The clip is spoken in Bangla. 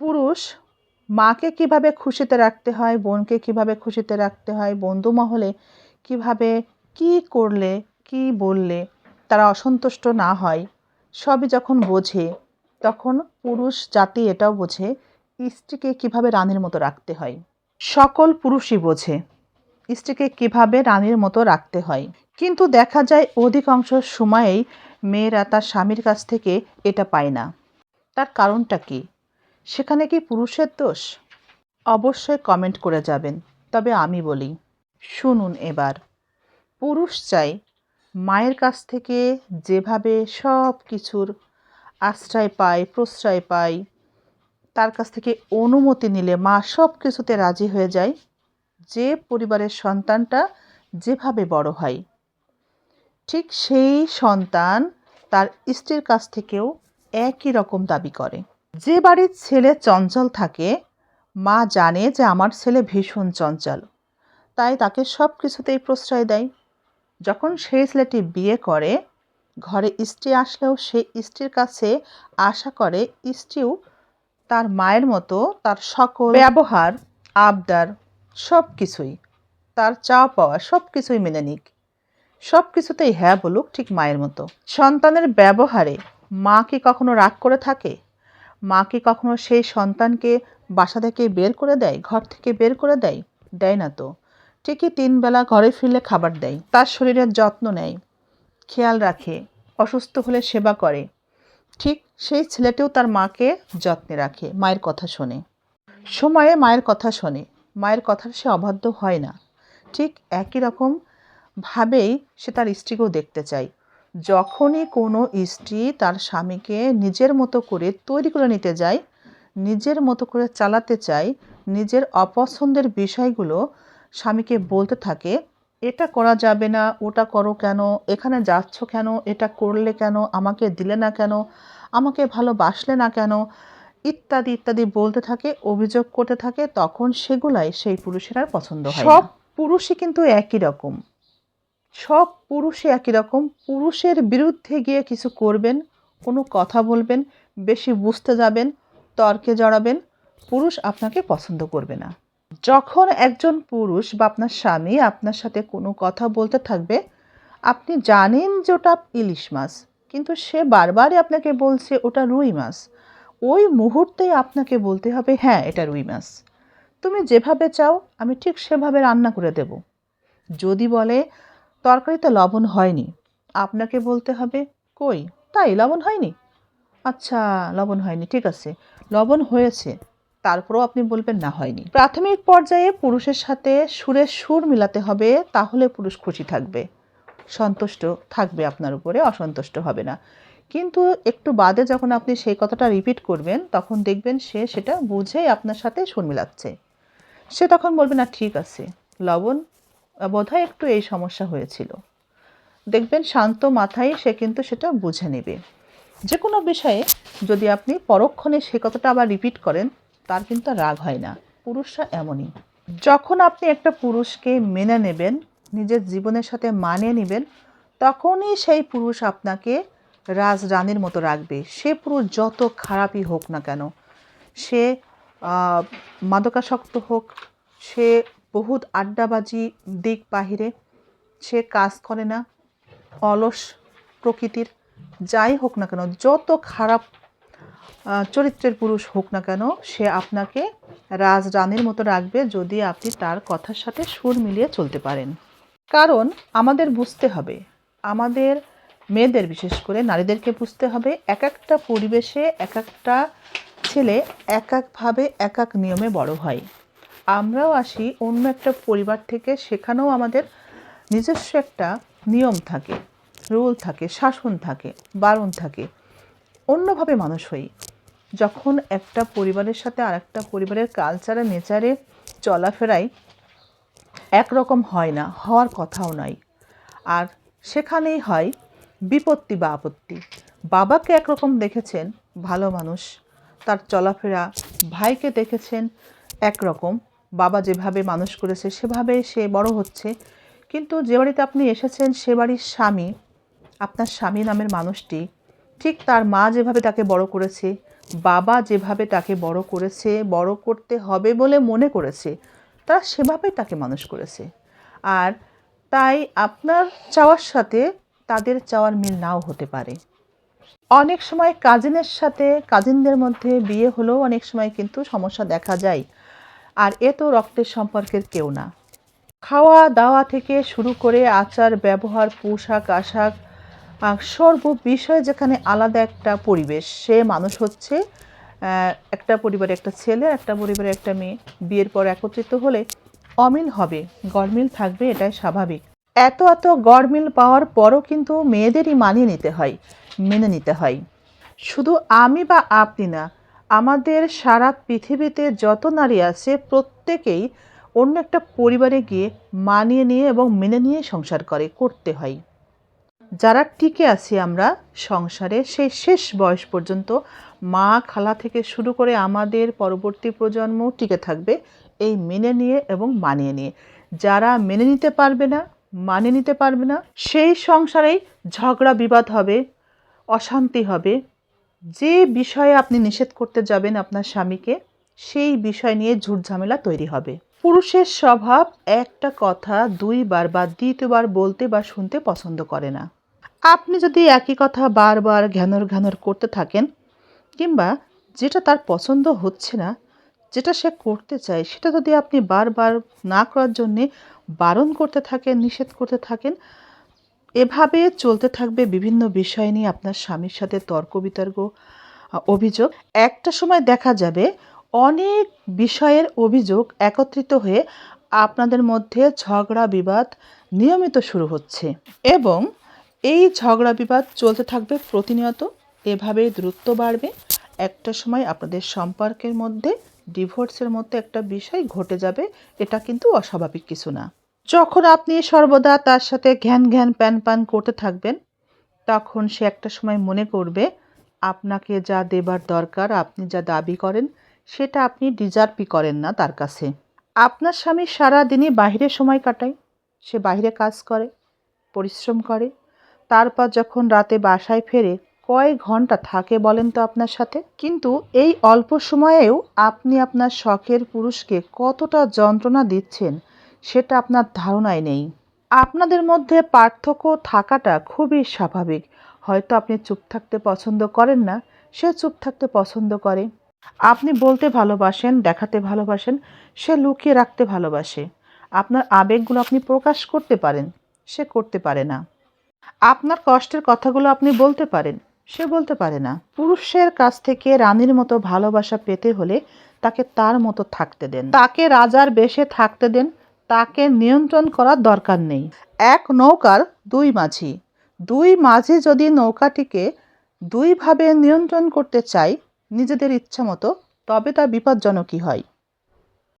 পুরুষ মাকে কীভাবে খুশিতে রাখতে হয়, বোনকে কীভাবে খুশিতে রাখতে হয়, বন্ধু মহলে কীভাবে কি করলে, কি বললে তারা অসন্তুষ্ট না হয়, সবই যখন বোঝে, তখন পুরুষ জাতি এটাও বোঝে, স্ত্রীকে কীভাবে রানীর মতো রাখতে হয়। সকল পুরুষই বোঝে, স্ত্রীকে কীভাবে রানীর মতো রাখতে হয়। কিন্তু দেখা যায় অধিকাংশ সময়েই মেয়েরা তার স্বামীর কাছ থেকে এটা পায় না। তার কারণটা কি? সেখানে কি পুরুষের দোষ? অবশ্যই কমেন্ট করে যাবেন, তবে আমি বলি, শুনুন এবার। পুরুষ চাই মায়ের কাছ থেকে যেভাবে সব কিছুর আশ্রয় পায়, প্রশ্রয় পায়, তার কাছ থেকে অনুমতি নিলে মা সব কিছুতে রাজি হয়ে যায়, যে পরিবারের সন্তানটা যেভাবে বড় হয়। ঠিক সেই সন্তান তার স্ত্রীর কাছ থেকেও একই রকম দাবি করে। যে বাড়ির ছেলে চঞ্চল থাকে, মা জানে যে আমার ছেলে ভীষণ চঞ্চল। তাই তাকে সব কিছুতেই প্রশ্রয় দেয়। যখন সেই ছেলেটি বিয়ে করে, ঘরে স্ত্রী আসলেও সে স্ত্রীর কাছে আশা করে স্ত্রীও তার মায়ের মতো তার সকল ব্যবহার, আবদার সব কিছুই তার চাওয়া পাওয়া সব কিছুই মেনে নিক। সব কিছুতেই হ্যাঁ বলুক ঠিক মায়ের মতো। সন্তানের ব্যবহারে মা কি কখনো রাগ করে থাকে? মা কি কখনো সেই সন্তানকে বাসা থেকে বের করে দেয়, ঘর থেকে বের করে দেয়? দেয় না তো। ঠিকই তিনবেলা ঘরে ফিরলে খাবার দেয়, তার শরীরের যত্ন নেয়, খেয়াল রাখে, অসুস্থ হলে সেবা করে। ঠিক সেই ছেলেটিও তার মাকে যত্নে রাখে, মায়ের কথা শোনে। সময়ে মায়ের কথা শোনে, মায়ের কথার সে অবাধ্য হয় না। ঠিক একই রকম ভাবেই সে তার স্ত্রীকেও দেখতে চায়। যখনই কোনো স্ত্রী তার স্বামীকে নিজের মতো করে তৈরি করে নিতে যায়, নিজের মতো করে চালাতে চায়, নিজের অপছন্দের বিষয়গুলো স্বামীকে বলতে থাকে, এটা করা যাবে না, ওটা করো কেন, এখানে যাচ্ছ কেন, এটা করলে কেন, আমাকে দিলে না কেন, আমাকে ভালোবাসলে না কেন? ইত্যাদি ইত্যাদি বলতে থাকে, অভিযোগ করতে থাকে, তখন সেগুলাই সেই পুরুষের আর পছন্দ হয় সব পুরুষই কিন্তু একই রকম। সব পুরুষই একই রকম। পুরুষের বিরুদ্ধে গিয়ে কিছু করবেন, কোনো কথা বলবেন, বেশি বুঝতে যাবেন, তর্কে জড়াবেন, পুরুষ আপনাকে পছন্দ করবে না। যখন একজন পুরুষ বা আপনার স্বামী আপনার সাথে কোনো কথা বলতে থাকবে, আপনি জানেন যে ওটা ইলিশ মাছ, কিন্তু সে বারবারই আপনাকে বলছে ওটা রুই মাছ। ওই মুহূর্তেই আপনাকে বলতে হবে হ্যাঁ এটা রুই মাছ। তুমি যেভাবে চাও, আমি ঠিক সেভাবে রান্না করে দেব। যদি বলে তরকারিতে লবণ হয়নি। আপনাকে বলতে হবে, কই? তাই লবণ হয়নি? আচ্ছা লবণ হয়নি, ঠিক আছে। লবণ হয়েছে, তারপরেও আপনি বলবেন না হয়নি। প্রাথমিক পর্যায়ে পুরুষের সাথে সুরের সুর মিলাতে হবে, তাহলে পুরুষ খুশি থাকবে। সন্তুষ্ট থাকবে আপনার উপরে, অসন্তুষ্ট হবে না। কিন্তু একটু বাদে যখন আপনি সেই কথাটা রিপিট করবেন, তখন দেখবেন সে সেটা বুঝেই আপনার সাথে সুর মিলাচ্ছে। সে তখন বলবে, না, ঠিক আছে, লবণ বোধহয় একটু এই সমস্যা হয়েছিল। দেখবেন শান্ত মাথায় সে কিন্তু সেটা বুঝে নেবে। যে কোনো বিষয়ে যদি আপনি পরক্ষণে সে কথাটা আবার রিপিট করেন, তার কিন্তু রাগ হয় না। পুরুষরা এমনই। যখন আপনি একটা পুরুষকে মেনে নেবেন, নিজের জীবনের সাথে মানিয়ে নেবেন, তখনই সেই পুরুষ আপনাকে রাজ রানীর মতো রাখবে। সে পুরুষ যত খারাপই হোক না কেন, সে মাদকাসক্ত হোক, সে বহুত আড্ডাবাজি দিক বাহিরে। সে কাজ করে না। অলস প্রকৃতির। যাই হোক না কেন, যত খারাপ চরিত্রের পুরুষ হোক না কেন, সে আপনাকে রাজ রানীর মতো রাখবে যদি আপনি তার কথার সাথে সুর মিলিয়ে চলতে পারেন। কারণ আমাদের বুঝতে হবে, আমাদের মেয়েদের বিশেষ করে নারীদেরকে বুঝতে হবে, এক একটা পরিবেশে এক একটা ছেলে এক একভাবে এক এক নিয়মে বড় হয়। আমরাও আসি, অন্য একটা পরিবার থেকে, সেখানেও আমাদের নিজস্ব একটা নিয়ম থাকে, রুল থাকে, শাসন থাকে, বারণ থাকে। অন্যভাবে মানুষ হই। যখন একটা পরিবারের সাথে আরেকটা পরিবারের কালচারে নেচারে চলাফেরাই একরকম হয় না, হওয়ার কথাও নয়। আর সেখানেই হয় বিপত্তি বা আপত্তি। বাবাকে একরকম দেখেছেন, ভালো মানুষ। তার চলাফেরা, ভাইকে দেখেছেন, একরকম। বাবা যেভাবে মানুষ করেছে, সেভাবে সে বড় হচ্ছে। কিন্তু যে বাড়িতে আপনি এসেছেন, সে বাড়ির স্বামী, আপনার স্বামী নামের মানুষটি, ঠিক তার মা যেভাবে তাকে বড় করেছে, বাবা যেভাবে তাকে বড় করেছে, বড় করতে হবে বলে মনে করেছে, তারা সেভাবেই তাকে মানুষ করেছে। আর তাই আপনার চাওয়ার সাথে তাদের চাওয়ার মিল নাও হতে পারে। অনেক সময় কাজিনের সাথে, কাজিনদের মধ্যে বিয়ে হলেও অনেক সময় কিন্তু সমস্যা দেখা যায়। আর এ তো রক্তের সম্পর্কের কেউ না। খাওয়া দাওয়া থেকে শুরু করে আচার, ব্যবহার, পোশাক, আশাক সর্ব বিষয়ে যেখানে আলাদা একটা পরিবেশ। সে মানুষ হচ্ছে একটা পরিবারে একটা ছেলে, একটা পরিবারে একটা মেয়ে। বিয়ের পর একত্রিত হলে অমিল হবে গরমিল থাকবে, এটাই স্বাভাবিক। এত এত গরমিল পাওয়ার পরও কিন্তু মেয়েদেরই মানিয়ে নিতে হয়, মেনে নিতে হয়। শুধু আমি বা আপনি না আমাদের সারা পৃথিবীতে যত নারী আছে, প্রত্যেকেই অন্য একটা পরিবারে গিয়ে মানিয়ে নিয়ে এবং মেনে নিয়ে সংসার করে, করতে হয়। যারা টিকে আছি আমরা সংসারে, সেই শেষ বয়স পর্যন্ত মা খালা থেকে শুরু করে আমাদের পরবর্তী প্রজন্ম টিকে থাকবে এই মেনে নিয়ে এবং মানিয়ে নিয়ে। যারা মেনে নিতে পারবে না, মানিয়ে নিতে পারবে না, সেই সংসারেই ঝগড়া বিবাদ হবে, অশান্তি হবে যে বিষয়ে আপনি নিষেধ করতে যাবেন আপনার স্বামীকে, সেই বিষয় নিয়ে ঝুট ঝামেলা তৈরি হবে। পুরুষের স্বভাব একটা কথা দুইবার বা দ্বিতীয়বার বলতে বা শুনতে পছন্দ করে না। আপনি যদি একই কথা বারবার ঘ্যানর ঘ্যানর করতে থাকেন, কিংবা যেটা তার পছন্দ হচ্ছে না, যেটা সে করতে চায়, সেটা যদি আপনি বারবার না করার জন্যে বারণ করতে থাকেন, নিষেধ করতে থাকেন এভাবে চলতে থাকবে বিভিন্ন বিষয় নিয়ে আপনার স্বামীর সাথে তর্ক বিতর্ক অভিযোগ। একটা সময় দেখা যাবে অনেক বিষয়ের অভিযোগ একত্রিত হয়ে আপনাদের মধ্যে ঝগড়া বিবাদ নিয়মিত শুরু হচ্ছে এবং এই ঝগড়া বিবাদ চলতে থাকবে প্রতিনিয়ত। এভাবে দূরত্ব বাড়বে। একটা সময় আপনাদের সম্পর্কের মধ্যে ডিভোর্সের মতো একটা বিষয় ঘটে যাবে, এটা কিন্তু অস্বাভাবিক কিছু না। যখন আপনি সর্বদা তার সাথে ঘ্যান ঘ্যান প্যান প্যান করতে থাকবেন, তখন সে একটা সময় মনে করবে, আপনাকে যা দেবার দরকার, আপনি যা দাবি করেন, সেটা আপনি ডিজার্ভই করেন না তার কাছে। আপনার স্বামী সারা দিনই বাইরে সময় কাটায়। সে বাইরে কাজ করে, পরিশ্রম করে। তারপর যখন রাতে বাসায় ফেরে কয় ঘণ্টা থাকে বলেন তো আপনার সাথে, কিন্তু এই অল্প সময়েও আপনি আপনার শখের পুরুষকে কতটা যন্ত্রণা দিচ্ছেন সেটা আপনার ধারণায় নেই। আপনাদের মধ্যে পার্থক্য থাকাটা খুবই স্বাভাবিক। হয়তো আপনি চুপ থাকতে পছন্দ করেন না, সে চুপ থাকতে পছন্দ করে। আপনি বলতে ভালোবাসেন, দেখাতে ভালোবাসেন, সে লুকিয়ে রাখতে ভালোবাসে। আপনার আবেগগুলো আপনি প্রকাশ করতে পারেন, সে করতে পারে না। আপনার কষ্টের কথাগুলো আপনি বলতে পারেন, সে বলতে পারে না। পুরুষের কাছ থেকে রানীর মতো ভালোবাসা পেতে হলে তাকে তার মতো থাকতে দেন। তাকে রাজার বেশে থাকতে দেন তাকে নিয়ন্ত্রণ করার দরকার নেই। এক নৌকার দুই মাঝি। দুই মাঝি যদি নৌকাটিকে দুইভাবে নিয়ন্ত্রণ করতে চায় নিজেদের ইচ্ছা মতো, তবে তা বিপজ্জনকই হয়।